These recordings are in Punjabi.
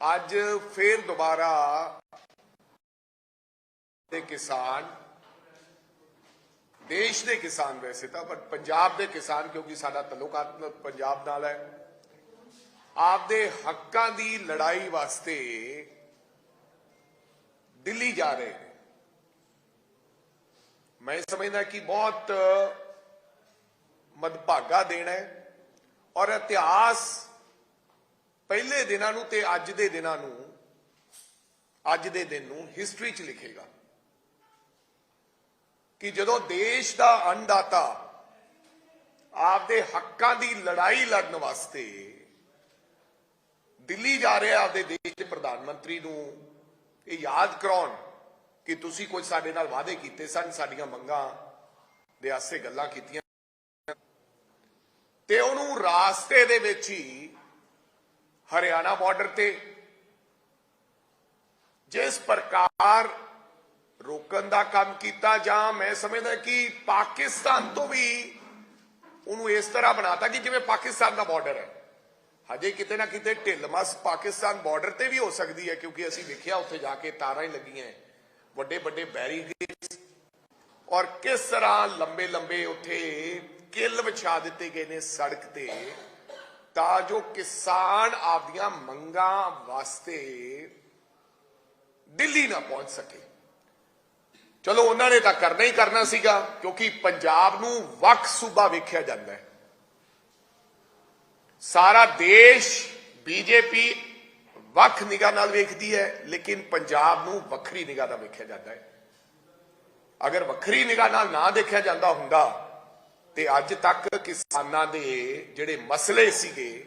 ਅੱਜ ਫੇਰ ਦੁਬਾਰਾ ਦੇ ਕਿਸਾਨ, ਦੇਸ਼ ਦੇ ਕਿਸਾਨ ਵੈਸੇ ਤਾਂ, ਪਰ ਪੰਜਾਬ ਦੇ ਕਿਸਾਨ ਕਿਉਂਕਿ ਸਾਡਾ ਤਾਲੁਕਾਤ ਪੰਜਾਬ ਨਾਲ ਹੈ, ਆਪਦੇ ਹੱਕਾਂ ਦੀ ਲੜਾਈ ਵਾਸਤੇ ਦਿੱਲੀ ਜਾ ਰਹੇ ਨੇ। ਮੈਂ ਸਮਝਦਾ ਕਿ ਬਹੁਤ ਮਦਭਾਗਾ ਦਿਨ ਹੈ ਔਰ ਇਤਿਹਾਸ ਪਹਿਲੇ ਦਿਨਾਂ ਨੂੰ ਤੇ ਅੱਜ ਦੇ ਦਿਨਾਂ ਨੂੰ, ਅੱਜ ਦੇ ਦਿਨ ਨੂੰ ਹਿਸਟਰੀ 'ਚ ਲਿਖੇਗਾ ਕਿ ਜਦੋਂ ਦੇਸ਼ ਦਾ ਅੰਨਦਾਤਾ ਆਪਦੇ ਹੱਕਾਂ ਦੀ ਲੜਾਈ ਲੜਨ ਵਾਸਤੇ ਦਿੱਲੀ ਜਾ ਰਿਹਾ ਆਪਦੇ ਦੇਸ਼ ਦੇ ਪ੍ਰਧਾਨ ਮੰਤਰੀ ਨੂੰ, ਇਹ ਯਾਦ ਕਰਾਉਣ ਕਿ ਤੁਸੀਂ ਕੁਝ ਸਾਡੇ ਨਾਲ ਵਾਅਦੇ ਕੀਤੇ ਸਨ, ਸਾਡੀਆਂ ਮੰਗਾਂ ਦੇ ਆਸੇ ਗੱਲਾਂ ਕੀਤੀਆਂ। ਤੇ ਉਹਨੂੰ ਰਾਸਤੇ ਦੇ ਵਿੱਚ ਹੀ ਹਰਿਆਣਾ ਬਾਰਡਰ ਤੇ। ਜਿਸ ਪ੍ਰਕਾਰ ਰੋਕਣ ਦਾ ਕੰਮ ਕੀਤਾ, ਜਾਂ ਮੈਂ ਸਮਝਦਾ ਕਿ ਪਾਕਿਸਤਾਨ ਤੋਂ ਵੀ ਉਹਨੂੰ ਇਸ ਤਰ੍ਹਾਂ ਬਣਾਤਾ ਕਿ ਜਿਵੇਂ ਪਾਕਿਸਤਾਨ ਦਾ ਬਾਰਡਰ ਹੈ। ਹਜੇ ਕਿਤੇ ਨਾ ਕਿਤੇ ਢਿੱਲਮਸ ਪਾਕਿਸਤਾਨ ਬਾਰਡਰ ਤੇ ਵੀ ਹੋ ਸਕਦੀ ਹੈ, ਕਿਉਂਕਿ ਅਸੀਂ ਵੇਖਿਆ ਉੱਥੇ ਜਾ ਕੇ ਤਾਰਾਂ ਹੀ ਲੱਗੀਆਂ ਵੱਡੇ ਵੱਡੇ ਬੈਰੀਕੇਡਸ ਔਰ ਕਿਸ ਤਰ੍ਹਾਂ ਲੰਬੇ ਲੰਬੇ ਉੱਥੇ ਕਿੱਲ ਵਿਛਾ ਦਿੱਤੇ ਗਏ ਨੇ ਸੜਕ ਤੇ। ਤਾਂ ਜੋ ਕਿਸਾਨ ਆਪਦੀਆਂ ਮੰਗਾਂ ਵਾਸਤੇ ਦਿੱਲੀ ਨਾ ਪਹੁੰਚ ਸਕੇ। ਚਲੋ ਉਹਨਾਂ ਨੇ ਤਾਂ ਕਰਨਾ ਹੀ ਕਰਨਾ ਸੀਗਾ, ਕਿਉਂਕਿ ਪੰਜਾਬ ਨੂੰ ਵੱਖ ਸੂਬਾ ਵੇਖਿਆ ਜਾਂਦਾ ਹੈ। ਸਾਰਾ ਦੇਸ਼ ਬੀਜੇਪੀ ਵੱਖ ਨਿਗਾਹ ਨਾਲ ਵੇਖਦੀ ਹੈ, ਲੇਕਿਨ ਪੰਜਾਬ ਨੂੰ ਵੱਖਰੀ ਨਿਗਾਹ ਨਾਲ ਵੇਖਿਆ ਜਾਂਦਾ ਹੈ। ਅਗਰ ਵੱਖਰੀ ਨਿਗਾਹ ਨਾਲ ਨਾ ਦੇਖਿਆ ਜਾਂਦਾ ਹੁੰਦਾ ਤੇ ਅੱਜ ਤੱਕ ਕਿਸਾਨਾਂ ਦੇ ਜਿਹੜੇ ਮਸਲੇ ਸੀਗੇ,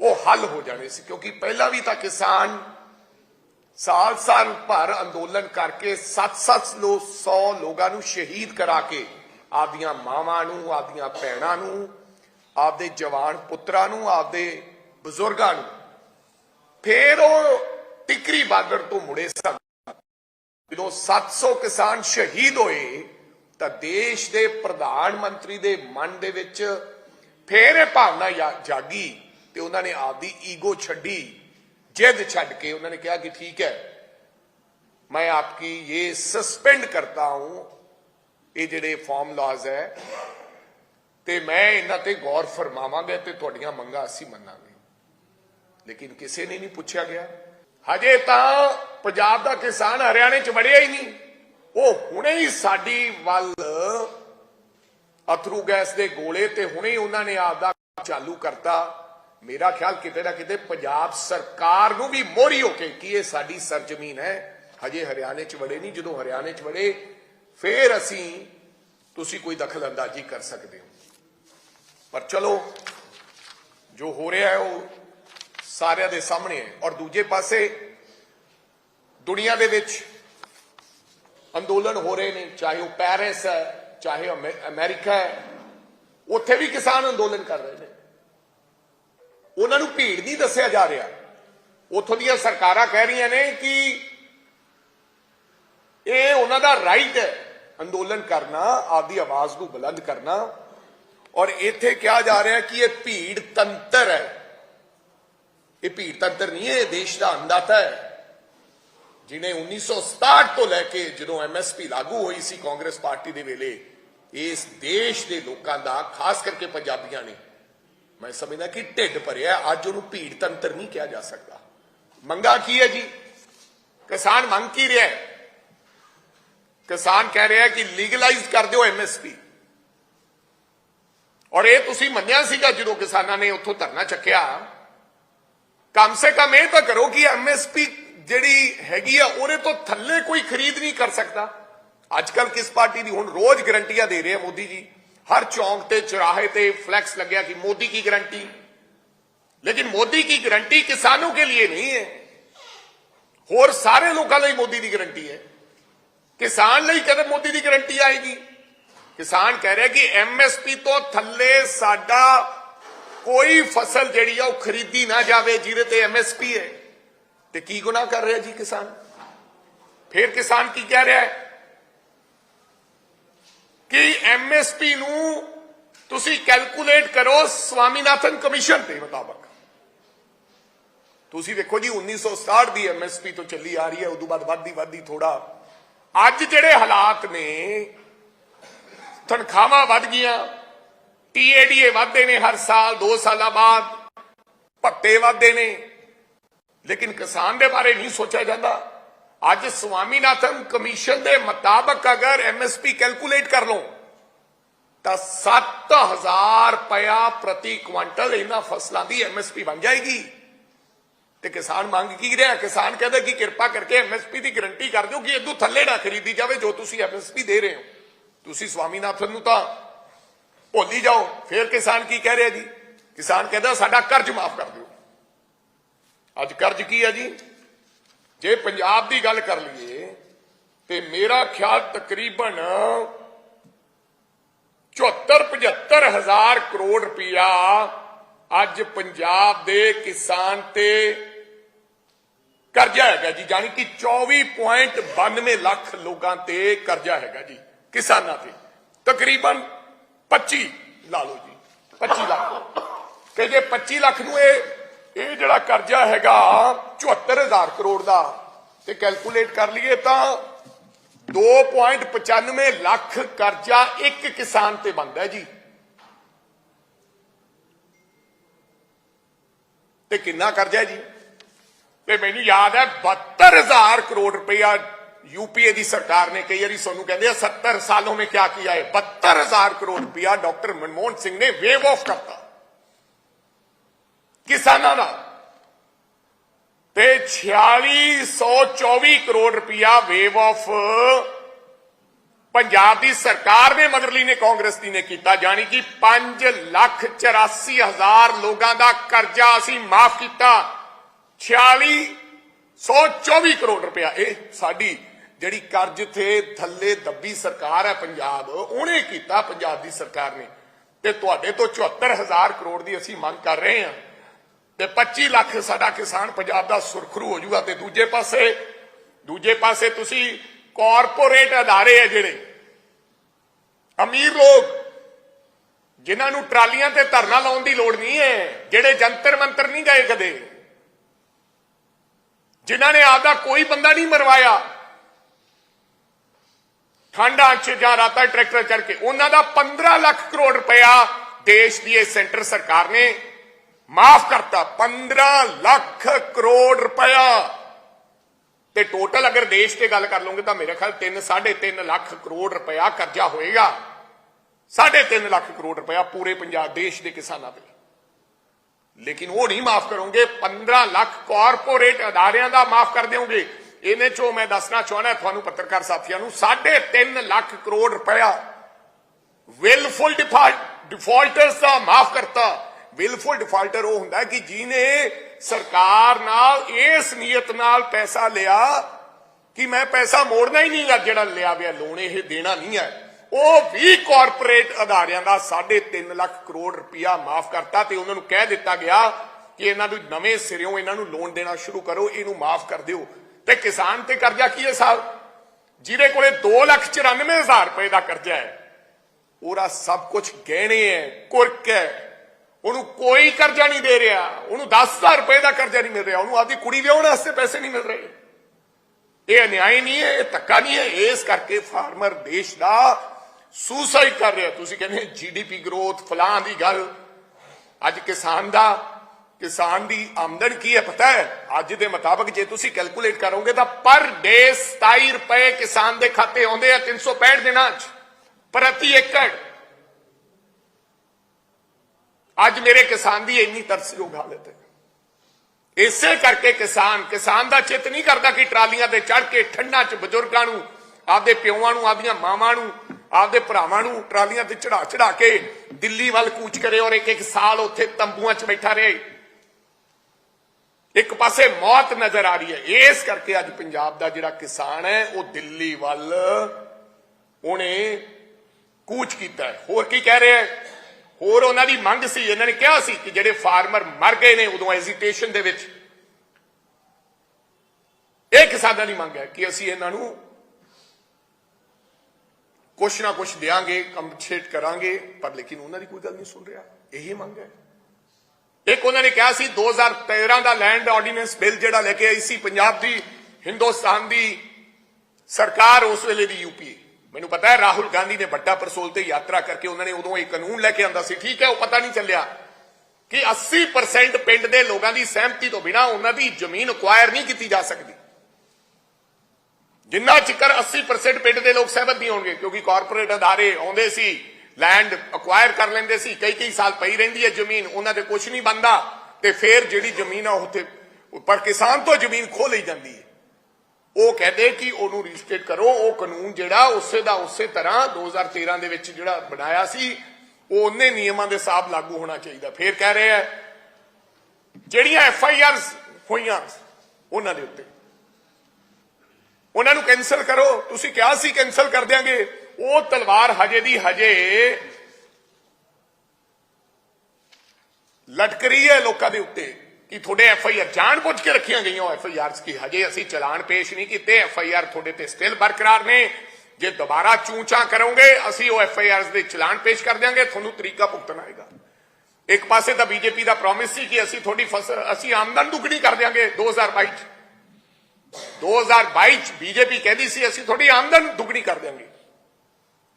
ਉਹ ਹੱਲ ਹੋ ਜਾਣੇ ਸੀ, ਕਿਉਂਕਿ ਪਹਿਲਾਂ ਵੀ ਤਾਂ ਕਿਸਾਨ ਸਾਲ ਸਾਲ ਭਰ ਅੰਦੋਲਨ ਕਰਕੇ 7-7 ਲੋ 100 ਲੋਕਾਂ ਨੂੰ ਸ਼ਹੀਦ ਕਰਾ ਕੇ ਆਪਦੀਆਂ ਮਾਵਾਂ ਨੂੰ, ਆਪਦੀਆਂ ਭੈਣਾਂ ਨੂੰ, ਆਪਦੇ ਜਵਾਨ ਪੁੱਤਰਾਂ ਨੂੰ, ਆਪਦੇ ਬਜ਼ੁਰਗਾਂ ਨੂੰ ਫੇਰ ਉਹ ਟਿਕਰੀ ਬਾਰਡਰ ਤੋਂ ਮੁੜੇ ਸਨ। ਜਦੋਂ 700 ਕਿਸਾਨ ਸ਼ਹੀਦ ਹੋਏ ਤਾਂ ਦੇਸ਼ ਦੇ ਪ੍ਰਧਾਨ ਮੰਤਰੀ ਦੇ ਮਨ ਦੇ ਵਿੱਚ ਫੇਰ ਇਹ ਭਾਵਨਾ ਜਾ- ਜਾਗੀ ਤੇ ਉਹਨਾਂ ਨੇ ਆਪਦੀ ਈਗੋ ਛੱਡੀ, ਜਿੱਦ ਛੱਡ ਕੇ ਉਹਨਾਂ ਨੇ ਕਿਹਾ ਕਿ ਠੀਕ ਹੈ, ਮੈਂ ਆਪਕੀ ਇਹ ਸਸਪੈਂਡ ਕਰਤਾ ਹੂੰ, ਇਹ ਜਿਹੜੇ ਫਾਰਮ ਲਾਜ਼ ਹੈ, ਤੇ ਮੈਂ ਇਹਨਾਂ ਤੇ ਗੌਰ ਫਰਮਾਵਾਂਗੇ ਤੇ ਤੁਹਾਡੀਆਂ ਮੰਗਾਂ ਅਸੀਂ ਮੰਨਾਂਗੇ। ਲੇਕਿਨ ਕਿਸੇ ਨੇ ਨਹੀਂ ਪੁੱਛਿਆ ਗਿਆ। ਹਜੇ ਤਾਂ ਪੰਜਾਬ ਦਾ ਕਿਸਾਨ ਹਰਿਆਣੇ ਚ ਵੜਿਆ ਹੀ ਨਹੀਂ। ਉਹ ਹੁਣੇ ਹੀ ਸਾਡੀ ਵੱਲ ਅਥਰੂ ਗੈਸ ਦੇ ਗੋਲੇ ਤੇ ਹੁਣੇ ਹੀ ਉਹਨਾਂ ਨੇ ਆਪਦਾ ਚਾਲੂ ਕਰਤਾ। ਮੇਰਾ ਖਿਆਲ ਕਿਤੇ ਨਾ ਕਿਤੇ ਪੰਜਾਬ ਸਰਕਾਰ ਨੂੰ ਵੀ ਮੋਰੀ ਹੋ ਕੇ ਕਿ ਇਹ ਸਾਡੀ ਸਰਜ਼ਮੀਨ ਹੈ। ਹਜੇ ਹਰਿਆਣੇ ਚ ਵੜੇ ਨਹੀਂ। ਜਦੋਂ ਹਰਿਆਣੇ ਚ ਵੜੇ, ਫੇਰ ਅਸੀਂ, ਤੁਸੀਂ ਕੋਈ ਦਖਲ ਅੰਦਾਜ਼ੀ ਕਰ ਸਕਦੇ ਹੋ। ਪਰ ਚਲੋ, ਜੋ ਹੋ ਰਿਹਾ ਹੈ, ਉਹ ਸਾਰਿਆਂ ਦੇ ਸਾਹਮਣੇ ਹੈ। ਔਰ ਦੂਜੇ ਪਾਸੇ ਦੁਨੀਆ ਦੇ ਵਿੱਚ ਅੰਦੋਲਨ ਹੋ ਰਹੇ ਨੇ, ਚਾਹੇ ਉਹ ਪੈਰਿਸ ਹੈ, ਚਾਹੇ ਅਮੇ- ਅਮਰੀਕਾ ਹੈ, ਉੱਥੇ ਵੀ ਕਿਸਾਨ ਅੰਦੋਲਨ ਕਰ ਰਹੇ ਨੇ। ਉਹਨਾਂ ਨੂੰ ਭੀੜ ਨਹੀਂ ਦੱਸਿਆ ਜਾ ਰਿਹਾ। ਉੱਥੋਂ ਦੀਆਂ ਸਰਕਾਰਾਂ ਕਹਿ ਰਹੀਆਂ ਨੇ ਕਿ ਇਹ ਉਹਨਾਂ ਦਾ ਰਾਈਟ ਹੈ। ਅੰਦੋਲਨ ਕਰਨਾ, ਆਪਦੀ ਆਵਾਜ਼ ਨੂੰ ਬੁਲੰਦ ਕਰਨਾ। ਔਰ ਇੱਥੇ ਕਿਹਾ ਜਾ ਰਿਹਾ ਕਿ ਇਹ ਭੀੜ ਤੰਤਰ ਹੈ। ਇਹ ਭੀੜ ਤੰਤਰ ਨਹੀਂ ਹੈ, ਇਹ ਦੇਸ਼ ਦਾ ਅੰਦਾਤਾ ਹੈ। ਜਿਨੇ 1967 ਤੋਂ ਲੈ ਕੇ ਜਦੋਂ ਐਮਐਸਪੀ ਲਾਗੂ ਹੋਈ ਸੀ ਕਾਂਗਰਸ ਪਾਰਟੀ ਦੇ ਵੇਲੇ, ਇਸ ਦੇਸ਼ ਦੇ ਲੋਕਾਂ ਦਾ, ਖਾਸ ਕਰਕੇ ਪੰਜਾਬੀਆਂ ਨੇ, ਮੈਂ ਸਮਝਦਾ ਕਿ ਢਿੱਡ ਭਰਿਆ ਹੈ। ਅੱਜ ਉਹਨੂੰ ਭੀੜ ਤੰਤਰ ਨਹੀਂ ਕਿਹਾ ਜਾ ਸਕਦਾ। ਮੰਗਾ ਕੀ ਹੈ ਜੀ? ਕਿਸਾਨ ਮੰਗ ਕੀ ਰਿਹਾ ਹੈ? ਕਿਸਾਨ ਕਹਿ ਰਿਹਾ ਹੈ ਕਿ ਲੀਗਲਾਈਜ਼ ਕਰ ਦਿਓ ਐਮਐਸਪੀ ਔਰ ਇਹ ਤੁਸੀਂ ਮੰਨਿਆ ਸੀਗਾ ਜਦੋਂ ਕਿਸਾਨਾਂ ਨੇ ਉੱਥੋਂ ਧਰਨਾ ਚੱਕਿਆ, ਕਮ ਸੇ ਕਮ ਇਹ ਤਾਂ ਕਰੋ ਕਿ ਐਮਐਸਪੀ ਜਿਹੜੀ ਹੈਗੀ ਆ, ਉਹਦੇ ਤੋਂ ਥੱਲੇ ਕੋਈ ਖਰੀਦ ਨਹੀਂ ਕਰ ਸਕਦਾ। ਅੱਜ ਕੱਲ ਕਿਸ ਪਾਰਟੀ ਦੀ? ਹੁਣ ਰੋਜ਼ ਗਰੰਟੀਆਂ ਦੇ ਰਹੇ ਆ ਮੋਦੀ ਜੀ। ਹਰ ਚੌਂਕ ਤੇ ਚੌਰਾਹੇ ਤੇ ਫਲੈਕਸ ਲੱਗਿਆ ਕਿ ਮੋਦੀ ਕੀ ਗਰੰਟੀ ਲੇਕਿਨ ਮੋਦੀ ਕੀ ਗਰੰਟੀ ਕਿਸਾਨੋਂ ਕੇ ਲਈ ਨਹੀਂ ਹੈ। ਹੋਰ ਸਾਰੇ ਲੋਕਾਂ ਲਈ ਮੋਦੀ ਦੀ ਗਰੰਟੀ ਹੈ। ਕਿਸਾਨ ਲਈ ਕਦੇ ਮੋਦੀ ਦੀ ਗਰੰਟੀ ਆਏਗੀ? ਕਿਸਾਨ ਕਹਿ ਰਿਹਾ ਕਿ ਐਮਐਸਪੀ ਤੋਂ ਥੱਲੇ ਸਾਡਾ ਕੋਈ ਫਸਲ ਜਿਹੜੀ ਆ, ਉਹ ਖਰੀਦੀ ਨਾ ਜਾਵੇ, ਜਿਹਦੇ ਤੇ ਐਮਐਸਪੀ ਹੈ। ਤੇ ਕੀ ਗੁਨਾਹ ਕਰ ਰਿਹਾ ਜੀ ਕਿਸਾਨ? ਫਿਰ ਕਿਸਾਨ ਕੀ ਕਹਿ ਰਿਹਾ ਹੈ? ਕਿ ਐਮਐਸਪੀ ਨੂੰ ਤੁਸੀਂ ਕੈਲਕੂਲੇਟ ਕਰੋ ਸਵਾਮੀਨਾਥਨ ਕਮਿਸ਼ਨ ਦੇ ਮੁਤਾਬਕ। ਤੁਸੀਂ ਦੇਖੋ ਜੀ 1967 ਦੀ ਐਮਐਸਪੀ ਤੋਂ ਚੱਲੀ ਆ ਰਹੀ ਹੈ, ਉਦੋਂ ਬਾਅਦ ਵੱਧਦੀ ਵੱਧਦੀ ਥੋੜਾ ਅੱਜ ਜਿਹੜੇ ਹਾਲਾਤ ਨੇ, ਤਨਖਾਹਾਂ ਵੱਧ ਗਈਆਂ ਟੀਏਡੀਏ ਵਧਦੇ ਨੇ ਹਰ ਸਾਲ 2 ਸਾਲਾਂ ਬਾਅਦ, ਭੱਤੇ ਵਧਦੇ ਨੇ। ਲੇਕਿਨ ਕਿਸਾਨ ਦੇ ਬਾਰੇ ਨਹੀਂ ਸੋਚਿਆ ਜਾਂਦਾ ਅੱਜ ਸਵਾਮੀਨਾਥਨ ਕਮਿਸ਼ਨ ਦੇ ਮੁਤਾਬਕ ਅਗਰ ਐਮਐਸਪੀ ਕੈਲਕੂਲੇਟ ਕਰ ਲਓ ਤਾਂ 7000 ਰੁਪਇਆ ਪ੍ਰਤੀ ਕੁਇੰਟਲ ਇਹਨਾਂ ਫਸਲਾਂ ਦੀ ਐਮਐਸਪੀ ਬਣ ਜਾਏਗੀ ਤੇ ਕਿਸਾਨ ਮੰਗ ਕੀ ਰਿਹਾ ਕਿਸਾਨ ਕਹਿੰਦਾ ਕਿ ਕਿਰਪਾ ਕਰਕੇ ਐਮਐਸਪੀ ਦੀ ਗਰੰਟੀ ਕਰ ਦਿਓ ਕਿ ਇਦੋਂ ਥੱਲੇ ਨਾ ਖਰੀਦੀ ਜਾਵੇ ਜੋ ਤੁਸੀਂ ਐਮਐਸਪੀ ਦੇ ਰਹੇ ਹੋ ਤੁਸੀਂ ਸਵਾਮੀਨਾਥਨ ਨੂੰ ਤਾਂ ਭੁੱਲ ਹੀ ਜਾਓ ਫਿਰ ਕਿਸਾਨ ਕੀ ਕਹਿ ਰਿਹਾ ਜੀ ਕਿਸਾਨ ਕਹਿੰਦਾ ਸਾਡਾ ਕਰਜ਼ ਮਾਫ ਕਰ ਦਿਓ ਅੱਜ ਕਰਜ਼ ਕੀ ਹੈ ਜੀ? ਜੇ ਪੰਜਾਬ ਦੀ ਗੱਲ ਕਰ ਲਈਏ, ਤੇ ਮੇਰਾ ਖਿਆਲ ਤਕਰੀਬਨ 74 75 ਹਜ਼ਾਰ ਕਰੋੜ ਰੁਪਇਆ ਅੱਜ ਪੰਜਾਬ ਦੇ ਕਿਸਾਨ ਤੇ ਕਰਜ਼ਾ ਹੈਗਾ ਜੀ। ਜਾਨੀ ਕਿ 24.92 ਲੱਖ ਲੋਕਾਂ ਤੇ ਕਰਜ਼ਾ ਹੈਗਾ ਜੀ, ਕਿਸਾਨਾਂ ਤੇ। ਤਕਰੀਬਨ 25 ਲਾ ਲਓ ਜੀ 25 ਲੱਖ। ਤੇ ਜੇ 25 ਲੱਖ ਨੂੰ ਇਹ ਇਹ ਜਿਹੜਾ ਕਰਜ਼ਾ ਹੈਗਾ 74000 ਕਰੋੜ ਦਾ ਤੇ ਕੈਲਕੂਲੇਟ ਕਰ ਲਈਏ ਤਾਂ 2.95 ਲੱਖ ਕਰਜ਼ਾ ਇੱਕ ਕਿਸਾਨ ਤੇ ਬਣਦਾ ਹੈ ਜੀ ਤੇ ਕਿੰਨਾ ਕਰਜ਼ਾ ਹੈ ਜੀ ਤੇ ਮੈਨੂੰ ਯਾਦ ਹੈ 72000 ਕਰੋੜ ਰੁਪਇਆ यूपीए ਦੀ ਸਰਕਾਰ ਨੇ ਕਈ ਵਾਰੀ ਸਾਨੂੰ ਕਹਿੰਦੇ ਆ 70 ਸਾਲੋਂ में क्या किया है 72000 ਕਰੋੜ ਰੁਪਇਆ ਡਾਕਟਰ ਮਨਮੋਹਨ ਸਿੰਘ ਨੇ ਵੇਵ ਆਫ ਕਰਤਾ ਕਿਸਾਨਾਂ ਦਾ ਤੇ 4624 ਕਰੋੜ ਰੁਪਇਆ ਵੇਵ ਆਫ ਪੰਜਾਬ ਦੀ ਸਰਕਾਰ ਨੇ ਮਗਰਲੀ ਨੇ, ਕਾਂਗਰਸ ਦੀ ਨੇ ਕੀਤਾ ਜਾਨੀ ਕਿ 5 ਲੱਖ 84 ਹਜ਼ਾਰ ਲੋਕਾਂ ਦਾ ਕਰਜ਼ਾ ਅਸੀਂ ਮਾਫ ਕੀਤਾ। 4624 ਕਰੋੜ ਰੁਪਇਆ। ਇਹ ਸਾਡੀ ਜਿਹੜੀ ਕਰਜ਼ ਤੇ ਥੱਲੇ ਦੱਬੀ ਸਰਕਾਰ ਹੈ ਪੰਜਾਬ, ਉਹਨੇ ਕੀਤਾ, ਪੰਜਾਬ ਦੀ ਸਰਕਾਰ ਨੇ। ਤੇ ਤੁਹਾਡੇ ਤੋਂ 74000 ਕਰੋੜ ਦੀ ਅਸੀਂ ਮੰਗ ਕਰ ਰਹੇ ਹਾਂ। ਤੇ 25 ਲੱਖ ਸਾਡਾ ਕਿਸਾਨ ਪੰਜਾਬ ਦਾ ਸੁਰਖਰੂ ਹੋ ਜਾਊਗਾ ਤੇ ਦੂਜੇ ਪਾਸੇ ਦੂਜੇ ਪਾਸੇ ਤੁਸੀਂ ਕਾਰਪੋਰੇਟ ਅਦਾਰੇ ਹੈ ਜਿਹੜੇ। ਅਮੀਰ ਲੋਕ, ਜਿਨ੍ਹਾਂ ਨੂੰ ਟਰਾਲੀਆਂ ਤੇ ਧਰਨਾ ਲਾਉਣ ਦੀ ਲੋੜ ਨਹੀਂ ਹੈ, ਜਿਹੜੇ ਜੰਤਰ ਮੰਤਰ ਨਹੀਂ ਗਏ ਕਦੇ ਜਿਨ੍ਹਾਂ ਨੇ ਆਪਦਾ ਕੋਈ ਬੰਦਾ ਨਹੀਂ ਮਰਵਾਇਆ। ਠੰਡਾਂ 'ਚ ਜਾਂ ਰਾਤਾਂ ਟਰੈਕਟਰ ਚੜ ਕੇ, ਉਹਨਾਂ ਦਾ 15 ਲੱਖ ਕਰੋੜ ਰੁਪਇਆ ਦੇਸ਼ ਦੀ ਇਹ ਸੈਂਟਰ ਸਰਕਾਰ ਨੇ ਮਾਫ ਕਰਤਾ 15 ਲੱਖ ਕਰੋੜ ਰੁਪਇਆ। ਤੇ ਟੋਟਲ ਅਗਰ ਦੇਸ਼ ਤੇ ਗੱਲ ਕਰ ਲਓਗੇ ਤਾਂ ਮੇਰੇ ਖਿਆਲ 3 3.5 ਲੱਖ ਕਰੋੜ ਰੁਪਇਆ ਕਰਜ਼ਾ ਹੋਏਗਾ। 3.5 ਲੱਖ ਕਰੋੜ ਰੁਪਇਆ ਪੂਰੇ ਪੰਜਾਬ, ਦੇਸ਼ ਦੇ ਕਿਸਾਨਾਂ ਤੇ। ਲੇਕਿਨ ਉਹ ਨਹੀਂ ਮਾਫ ਕਰੋਗੇ 15 ਲੱਖ ਕਾਰਪੋਰੇਟ ਅਦਾਰਿਆਂ ਦਾ ਮਾਫ ਕਰ ਦਿਓਗੇ। ਇਹਨੇ ਚੋਂ ਮੈਂ ਦੱਸਣਾ ਚਾਹਣਾ ਤੁਹਾਨੂੰ ਪੱਤਰਕਾਰ ਸਾਥੀਆਂ ਨੂੰ 3.5 ਲੱਖ ਕਰੋੜ ਰੁਪਇਆ। ਵਿਲਫੁਲ ਡਿਫਾਲਟਰਸ ਦਾ ਮਾਫ ਕਰਤਾ। ਵਿਲਫੁਲ ਡਿਫਾਲਟਰ ਉਹ ਹੁੰਦਾ ਕਿ ਜਿਹਨੇ ਸਰਕਾਰ ਨਾਲ ਇਸ ਨੀਅਤ ਨਾਲ ਪੈਸਾ ਲਿਆ ਕਿ ਮੈਂ ਪੈਸਾ ਮੋੜਨਾ ਹੀ ਨਹੀਂਗਾ ਜਿਹੜਾ ਲਿਆ ਵਿਆ ਲੋਨ ਇਹ ਦੇਣਾ ਨਹੀਂ ਹੈ। ਉਹ ਵੀ ਕਾਰਪੋਰੇਟ ਅਦਾਰਿਆਂ ਦਾ 3.5 ਲੱਖ ਕਰੋੜ ਰੁਪਇਆ ਮਾਫ ਕਰਤਾ ਤੇ ਉਹਨਾਂ ਨੂੰ ਕਹਿ ਦਿੱਤਾ ਗਿਆ ਕਿ ਇਹਨਾਂ ਨੂੰ ਨਵੇਂ ਸਿਰਿਓਂ ਇਹਨਾਂ ਨੂੰ ਲੋਨ ਦੇਣਾ ਸ਼ੁਰੂ ਕਰੋ ਇਹਨੂੰ ਮਾਫ ਕਰ ਦਿਓ। ਤੇ ਕਿਸਾਨ ਤੇ ਕਰਜ਼ਾ ਕੀ ਹੈ ਸਾਹਿਬ ਜਿਹਦੇ ਕੋਲੇ 2,94,000 ਰੁਪਏ ਦਾ ਕਰਜ਼ਾ ਹੈ ਉਹਦਾ ਸਭ ਕੁਝ ਗਹਿਣੇ ਹੈ ਕੁਰਕ ਹੈ। ਉਹਨੂੰ ਕੋਈ ਕਰਜ਼ਾ ਨਹੀਂ ਦੇ ਰਿਹਾ। ਉਹਨੂੰ 10000 ਰੁਪਏ ਦਾ ਕਰਜ਼ਾ ਨਹੀਂ ਮਿਲ ਰਿਹਾ। ਉਹਨੂੰ ਆਪਦੀ ਕੁੜੀ ਵਿਆਹਣ ਵਾਸਤੇ ਪੈਸੇ ਨਹੀਂ ਮਿਲ ਰਹੇ। ਇਹ ਅਨਿਆਏ ਨਹੀਂ ਹੈ, ਇਹ ਧੱਕਾ ਨਹੀਂ ਹੈ। ਇਸ ਕਰਕੇ ਫਾਰਮਰ ਦੇਸ਼ ਦਾ ਸੁਸਾਈਡ ਕਰ ਰਿਹਾ। ਤੁਸੀਂ ਕਹਿੰਦੇ ਜੀਡੀਪੀ ਗਰੋਥ ਫਲਾਂ ਦੀ ਗੱਲ। ਅੱਜ ਕਿਸਾਨ ਦਾ, ਕਿਸਾਨ ਦੀ ਆਮਦਨ ਕੀ ਹੈ ਪਤਾ ਹੈ? ਅੱਜ ਦੇ ਮੁਤਾਬਕ ਜੇ ਤੁਸੀਂ ਕੈਲਕੂਲੇਟ ਕਰੋਗੇ ਤਾਂ ਪਰ ਡੇ 27 ਰੁਪਏ ਕਿਸਾਨ ਦੇ ਖਾਤੇ ਆਉਂਦੇ ਆ 365 ਦਿਨਾਂ 'ਚ। ਪ੍ਰਤੀ ਏਕੜ। ਅੱਜ ਮੇਰੇ ਕਿਸਾਨ ਦੀ ਇੰਨੀ ਤਰਸਯੋਗ ਹਾਲਤ ਹੈ। ਇਸੇ ਕਰਕੇ ਕਿਸਾਨ ਕਿਸਾਨ ਦਾ ਚਿੱਤ ਨਹੀਂ ਕਰਦਾ ਕਿ ਟਰਾਲੀਆਂ ਤੇ ਚੜ ਕੇ ਠੰਡਾਂ 'ਚ ਬਜ਼ੁਰਗਾਂ ਨੂੰ, ਆਪਦੇ ਪਿਓਾਂ ਨੂੰ, ਆਪਦੀਆਂ ਮਾਵਾਂ ਨੂੰ, ਆਪਦੇ ਭਰਾਵਾਂ ਨੂੰ ਟਰਾਲੀਆਂ ਤੇ ਚੜਾ ਚੜਾ ਕੇ ਦਿੱਲੀ ਵੱਲ ਕੂਚ ਕਰੇ ਔਰ ਇੱਕ ਇੱਕ ਸਾਲ ਉੱਥੇ ਤੰਬੂਆਂ 'ਚ ਬੈਠਾ ਰਹੇ। ਇੱਕ ਪਾਸੇ ਮੌਤ ਨਜ਼ਰ ਆ ਰਹੀ ਹੈ। ਇਸ ਕਰਕੇ ਅੱਜ ਪੰਜਾਬ ਦਾ ਜਿਹੜਾ ਕਿਸਾਨ ਹੈ, ਉਹ ਦਿੱਲੀ ਵੱਲ ਉਹਨੇ ਕੂਚ ਕੀਤਾ ਹੋਰ ਕੀ ਕਹਿ ਰਿਹਾ ਹੈ? ਹੋਰ ਉਹਨਾਂ ਦੀ ਮੰਗ ਸੀ, ਇਹਨਾਂ ਨੇ ਕਿਹਾ ਸੀ ਕਿ ਜਿਹੜੇ ਫਾਰਮਰ ਮਰ ਗਏ ਨੇ ਉਦੋਂ ਐਜੀਟੇਸ਼ਨ ਦੇ ਵਿੱਚ। ਇਹ ਕਿਸਾਨਾਂ ਦੀ ਮੰਗ ਹੈ ਕਿ ਅਸੀਂ ਇਹਨਾਂ ਨੂੰ ਕੁਛ ਨਾ ਕੁਛ ਦੇਾਂਗੇ ਕੰਪਨਸੇਟ ਕਰਾਂਗੇ, ਪਰ ਲੇਕਿਨ ਉਹਨਾਂ ਦੀ ਕੋਈ ਗੱਲ ਨਹੀਂ ਸੁਣ ਰਿਹਾ। ਇਹੀ ਮੰਗ ਹੈ। ਇੱਕ ਉਹਨਾਂ ਨੇ ਕਿਹਾ ਸੀ 2013 ਦਾ ਲੈਂਡ ਆਰਡੀਨੈਂਸ ਬਿੱਲ ਜਿਹੜਾ ਲੈ ਕੇ ਆਈ ਸੀ, ਪੰਜਾਬ ਦੀ, ਹਿੰਦੁਸਤਾਨ ਦੀ ਸਰਕਾਰ ਉਸ ਵੇਲੇ ਦੀ ਯੂਪੀ ਮੈਨੂੰ ਪਤਾ ਹੈ ਰਾਹੁਲ ਗਾਂਧੀ ਨੇ ਵੱਡਾ ਪਰਸੋਲ ਤੇ ਯਾਤਰਾ ਕਰਕੇ ਉਹਨਾਂ ਨੇ ਉਦੋਂ ਇਹ ਕਾਨੂੰਨ ਲੈ ਕੇ ਆਂਦਾ ਸੀ, ਠੀਕ ਹੈ, ਉਹ ਪਤਾ ਨਹੀਂ ਚੱਲਿਆ ਕਿ 80% ਪਿੰਡ ਦੇ ਲੋਕਾਂ ਦੀ ਸਹਿਮਤੀ ਤੋਂ ਬਿਨਾ ਉਹਨਾਂ ਦੀ ਜ਼ਮੀਨ ਅਕਵਾਇਰ ਨਹੀਂ ਕੀਤੀ ਜਾ ਸਕਦੀ। ਜਿੰਨਾ ਚਿਕਰ 80% ਪਿੰਡ ਦੇ ਲੋਕ ਸਹਿਮਤ ਨਹੀਂ ਹੋਣਗੇ, ਕਿਉਂਕਿ ਕਾਰਪੋਰੇਟ ਅਦਾਰੇ ਆਉਂਦੇ ਸੀ ਲੈਂਡ ਅਕਵਾਇਰ ਕਰ ਲੈਂਦੇ ਸੀ ਕਈ ਕਈ ਸਾਲ ਪਈ ਰਹਿੰਦੀ ਹੈ ਜ਼ਮੀਨ, ਉਹਨਾਂ ਤੇ ਕੁਝ ਨਹੀਂ ਬੰਦਾ ਤੇ ਫਿਰ ਜਿਹੜੀ ਜ਼ਮੀਨ ਆ ਉੱਥੇ, ਪਰ ਕਿਸਾਨ ਤੋਂ ਜ਼ਮੀਨ ਖੋਹ ਲਈ ਜਾਂਦੀ ਹੈ। ਉਹ ਕਹਿੰਦੇ ਕਿ ਉਹਨੂੰ ਰਜਿਸਟਰਡ ਕਰੋ, ਉਹ ਕਾਨੂੰਨ ਜਿਹੜਾ ਉਸੇ ਦਾ ਉਸੇ ਤਰ੍ਹਾਂ 2013 ਦੇ ਵਿੱਚ ਜਿਹੜਾ ਬਣਾਇਆ ਸੀ ਉਹ ਉਹਨੇ ਨਿਯਮਾਂ ਦੇ ਹਿਸਾਬ ਲਾਗੂ ਹੋਣਾ ਚਾਹੀਦਾ। ਫਿਰ ਕਹਿ ਰਹੇ ਆ ਜਿਹੜੀਆਂ ਐਫ ਆਈ ਆਰ ਹੋਈਆਂ ਉਹਨਾਂ ਦੇ ਉੱਤੇ। ਉਹਨਾਂ ਨੂੰ ਕੈਨਸਲ ਕਰੋ। ਤੁਸੀਂ ਕਿਹਾ ਸੀ ਕੈਨਸਲ ਕਰ ਦਿਆਂਗੇ। ਉਹ ਤਲਵਾਰ ਹਜੇ ਦੀ ਹਜੇ ਲਟਕ ਰਹੀ ਹੈ ਲੋਕਾਂ ਦੇ ਉੱਤੇ। ਕਿ ਤੁਹਾਡੇ ਐਫ ਆਈ ਆਰ ਜਾਣ ਬੁੱਝ ਕੇ ਰੱਖੀਆਂ ਗਈਆਂ ਐਫ ਆਈ ਆਰਸ ਕੀ ਹਜੇ ਅਸੀਂ ਚਲਾਨ ਪੇਸ਼ ਨਹੀਂ ਕੀਤੇ ਐਫ ਆਈ ਆਰ ਤੁਹਾਡੇ ਤੇ ਸਟਿਲ ਬਰਕਰਾਰ ਨੇ ਜੇ ਦੁਬਾਰਾ ਚੂਚਾ ਕਰੋਗੇ ਅਸੀਂ ਉਹ ਐਫ ਆਈ ਆਰਸ ਦੇ ਚਲਾਨ ਪੇਸ਼ ਕਰ ਦਿਆਂਗੇ ਤੁਹਾਨੂੰ ਤਰੀਕਾ ਭੁਗਤਣਾ ਆਏਗਾ ਇੱਕ ਪਾਸੇ ਤਾਂ ਬੀਜੇਪੀ ਦਾ ਪ੍ਰੋਮਿਸ ਸੀ ਕਿ ਅਸੀਂ ਤੁਹਾਡੀ ਫਸਲ ਅਸੀਂ ਆਮਦਨ ਦੁੱਗਣੀ ਕਰ ਦਿਆਂਗੇ 2022 ਚ 2022 ਚ ਬੀਜੇਪੀ ਕਹਿੰਦੀ ਸੀ ਅਸੀਂ ਤੁਹਾਡੀ ਆਮਦਨ ਦੁੱਗਣੀ ਕਰ ਦਿਆਂਗੇ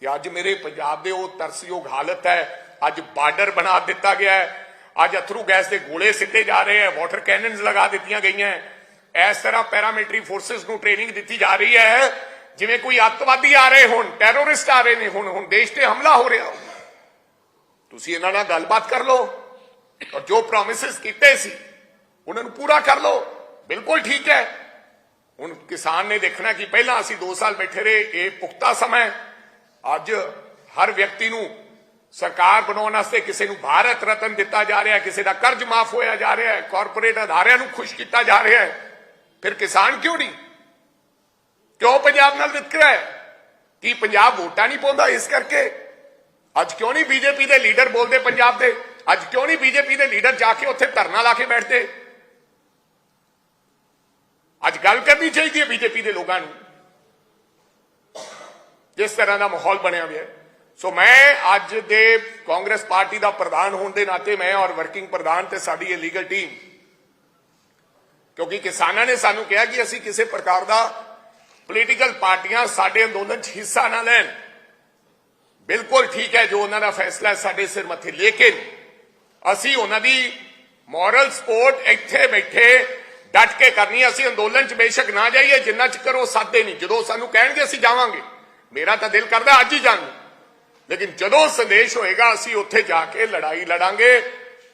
ਤੇ ਅੱਜ ਮੇਰੇ ਪੰਜਾਬ ਦੇ ਉਹ ਤਰਸਯੋਗ ਹਾਲਤ ਹੈ ਅੱਜ ਬਾਰਡਰ ਬਣਾ ਦਿੱਤਾ ਗਿਆ ਹੈ ਅੱਜ ਅਥਰੂ ਗੈਸ ਦੇ ਗੋਲੇ ਸਿੱਟੇ ਜਾ ਰਹੇ ਹੈ ਵਾਟਰ ਕੈਨਨਸ ਲਗਾ ਦਿੱਤੀਆਂ ਗਈਆਂ ਹੈ। ਇਸ ਤਰ੍ਹਾਂ ਪੈਰਾਮਿਲਟਰੀ ਫੋਰਸਸ ਨੂੰ ਟ੍ਰੇਨਿੰਗ ਦਿੱਤੀ ਜਾ ਰਹੀ ਹੈ ਜਿਵੇਂ ਕੋਈ ਅੱਤਵਾਦੀ ਆ ਰਹੇ ਹੁਣ ਟੈਰੋਰਿਸਟ ਆ ਰਹੇ ਨੇ ਹੁਣ ਹੁਣ ਦੇਸ਼ ਤੇ ਹਮਲਾ ਹੋ ਰਿਹਾ ਤੁਸੀਂ ਇਹਨਾਂ ਨਾਲ ਗੱਲਬਾਤ ਕਰ ਲਓ ਔਰ ਜੋ ਪ੍ਰੋਮਿਸਸ ਕੀਤੇ ਸੀ ਉਹਨਾਂ ਨੂੰ ਪੂਰਾ ਕਰ ਲਓ ਬਿਲਕੁਲ ਠੀਕ ਹੈ ਹੁਣ ਕਿਸਾਨ ਨੇ ਦੇਖਣਾ ਕਿ ਪਹਿਲਾਂ ਅਸੀਂ 2 ਸਾਲ ਬੈਠੇ ਰਹੇ ਇਹ ਪੁਖਤਾ ਸਮਾਂ ਹੈ। ਅੱਜ ਹਰ ਵਿਅਕਤੀ ਨੂੰ ਸਰਕਾਰ ਬਣਾਉਣ ਵਾਸਤੇ ਕਿਸੇ ਨੂੰ ਭਾਰਤ ਰਤਨ ਦਿੱਤਾ ਜਾ ਰਿਹਾ ਹੈ ਕਿਸੇ ਦਾ ਕਰਜ਼ ਮਾਫ ਹੋਇਆ ਜਾ ਰਿਹਾ ਹੈ ਕਾਰਪੋਰੇਟ ਅਦਾਰਿਆਂ ਨੂੰ ਖੁਸ਼ ਕੀਤਾ ਜਾ ਰਿਹਾ ਹੈ। ਫਿਰ ਕਿਸਾਨ ਕਿਉਂ ਨਹੀਂ? ਕਿਉਂ ਪੰਜਾਬ ਨਾਲ ਵਿਤਕਰਾ ਹੈ? ਕੀ ਪੰਜਾਬ ਵੋਟਾਂ ਨਹੀਂ ਪਾਉਂਦਾ ਇਸ ਕਰਕੇ? ਅੱਜ ਕਿਉਂ ਨਹੀਂ ਬੀਜੇਪੀ ਦੇ ਲੀਡਰ ਬੋਲਦੇ ਪੰਜਾਬ ਦੇ? ਅੱਜ ਕਿਉਂ ਨਹੀਂ ਬੀਜੇਪੀ ਦੇ ਲੀਡਰ ਜਾ ਕੇ ਉੱਥੇ ਧਰਨਾ ਲਾ ਕੇ ਬੈਠਦੇ? ਅੱਜ ਗੱਲ ਕਰਨੀ ਚਾਹੀਦੀ ਹੈ ਬੀਜੇਪੀ ਦੇ ਲੋਕਾਂ ਨੂੰ। ਜਿਸ ਤਰ੍ਹਾਂ ਦਾ ਮਾਹੌਲ ਬਣਿਆ ਹੋਇਆ ਹੈ। ਸੋ ਮੈਂ ਅੱਜ ਦੇ ਕਾਂਗਰਸ ਪਾਰਟੀ ਦਾ ਪ੍ਰਧਾਨ ਹੋਣ ਦੇ ਨਾਤੇ ਮੈਂ ਔਰ ਵਰਕਿੰਗ ਪ੍ਰਧਾਨ ਤੇ ਸਾਡੀ ਇਹ ਲੀਗਲ ਟੀਮ ਕਿਉਂਕਿ ਕਿਸਾਨਾਂ ਨੇ ਸਾਨੂੰ ਕਿਹਾ ਕਿ ਅਸੀਂ ਕਿਸੇ ਪ੍ਰਕਾਰ ਦਾ ਪੋਲੀਟੀਕਲ ਪਾਰਟੀਆਂ ਸਾਡੇ ਅੰਦੋਲਨ 'ਚ ਹਿੱਸਾ ਨਾ ਲੈਣ ਬਿਲਕੁਲ ਠੀਕ ਹੈ ਜੋ ਉਹਨਾਂ ਦਾ ਫੈਸਲਾ ਸਾਡੇ ਸਿਰ ਮੱਥੇ ਲੇਕਿਨ ਅਸੀਂ ਉਹਨਾਂ ਦੀ ਮੋਰਲ ਸਪੋਰਟ ਇੱਥੇ ਬੈਠੇ ਡਟ ਕੇ ਕਰਨੀ ਅਸੀਂ ਅੰਦੋਲਨ 'ਚ ਬੇਸ਼ੱਕ ਨਾ ਜਾਈਏ ਜਿੰਨਾ ਚਿਰ ਉਹ ਸਾਦੇ ਨਹੀਂ ਜਦੋਂ ਸਾਨੂੰ ਕਹਿਣਗੇ ਅਸੀਂ ਜਾਵਾਂਗੇ ਮੇਰਾ ਤਾਂ ਦਿਲ ਕਰਦਾ ਅੱਜ ਹੀ ਜਾਣ ਲੇਕਿਨ ਜਦੋਂ ਸੰਦੇਸ਼ ਹੋਏਗਾ, ਅਸੀਂ ਉੱਥੇ ਜਾ ਕੇ ਲੜਾਈ ਲੜਾਂਗੇ।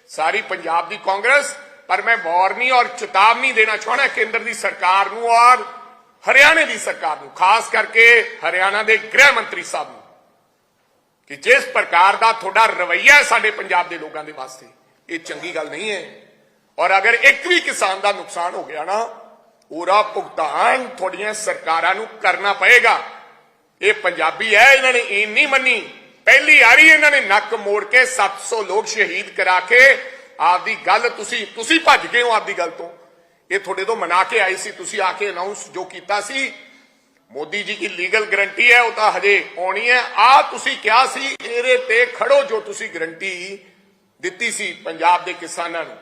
ਸਾਰੀ ਪੰਜਾਬ ਦੀ ਕਾਂਗਰਸ, ਪਰ ਮੈਂ ਵਾਰਨੀ ਔਰ ਚੇਤਾਵਨੀ ਦੇਣਾ ਚਾਹਣਾ ਕੇਂਦਰ ਦੀ ਸਰਕਾਰ ਨੂੰ ਔਰ ਹਰਿਆਣੇ ਦੀ ਸਰਕਾਰ ਨੂੰ, ਖਾਸ ਕਰਕੇ ਹਰਿਆਣਾ ਦੇ ਗ੍ਰਹਿ ਮੰਤਰੀ ਸਾਹਿਬ ਨੂੰ, ਕਿ ਜਿਸ ਪ੍ਰਕਾਰ ਦਾ ਤੁਹਾਡਾ ਰਵੱਈਆ ਸਾਡੇ ਪੰਜਾਬ ਦੇ ਲੋਕਾਂ ਦੇ ਵਾਸਤੇ, ਇਹ ਚੰਗੀ ਗੱਲ ਨਹੀਂ ਹੈ। ਔਰ ਅਗਰ ਇੱਕ ਵੀ ਕਿਸਾਨ ਦਾ ਨੁਕਸਾਨ ਹੋ ਗਿਆ ਨਾ, ਉਹਦਾ ਭੁਗਤਾਨ ਤੁਹਾਡੀਆਂ ਸਰਕਾਰਾਂ ਨੂੰ ਕਰਨਾ ਪਏਗਾ। ਇਹ ਪੰਜਾਬੀ ਹੈ, ਇਹਨਾਂ ਨੇ ਇਹ ਨਹੀਂ ਮੰਨੀ। ਪਹਿਲੀ ਵਾਰੀ ਇਹਨਾਂ ਨੇ ਨੱਕ ਮੋੜ ਕੇ 700 ਲੋਕ ਸ਼ਹੀਦ ਕਰਾ ਕੇ ਆਪਦੀ ਗੱਲ ਤੁਸੀਂ ਤੁਸੀਂ ਭੱਜ ਗਏ ਹੋ ਆਪਦੀ ਗੱਲ ਤੋਂ। ਇਹ ਤੁਹਾਡੇ ਤੋਂ ਮਨਾ ਕੇ ਆਈ ਸੀ, ਤੁਸੀਂ ਆ ਕੇ ਅਨਾਉਂਸ ਜੋ ਕੀਤਾ ਸੀ। ਮੋਦੀ ਜੀ ਦੀ ਲੀਗਲ ਗਰੰਟੀ ਹੈ, ਉਹ ਤਾਂ ਹਜੇ ਆਉਣੀ ਹੈ। ਆ ਤੁਸੀਂ ਕਿਹਾ ਸੀ, ਇਹਦੇ ਤੇ ਖੜੋ ਜੋ ਤੁਸੀਂ ਗਰੰਟੀ ਦਿੱਤੀ ਸੀ ਪੰਜਾਬ ਦੇ ਕਿਸਾਨਾਂ ਨੂੰ।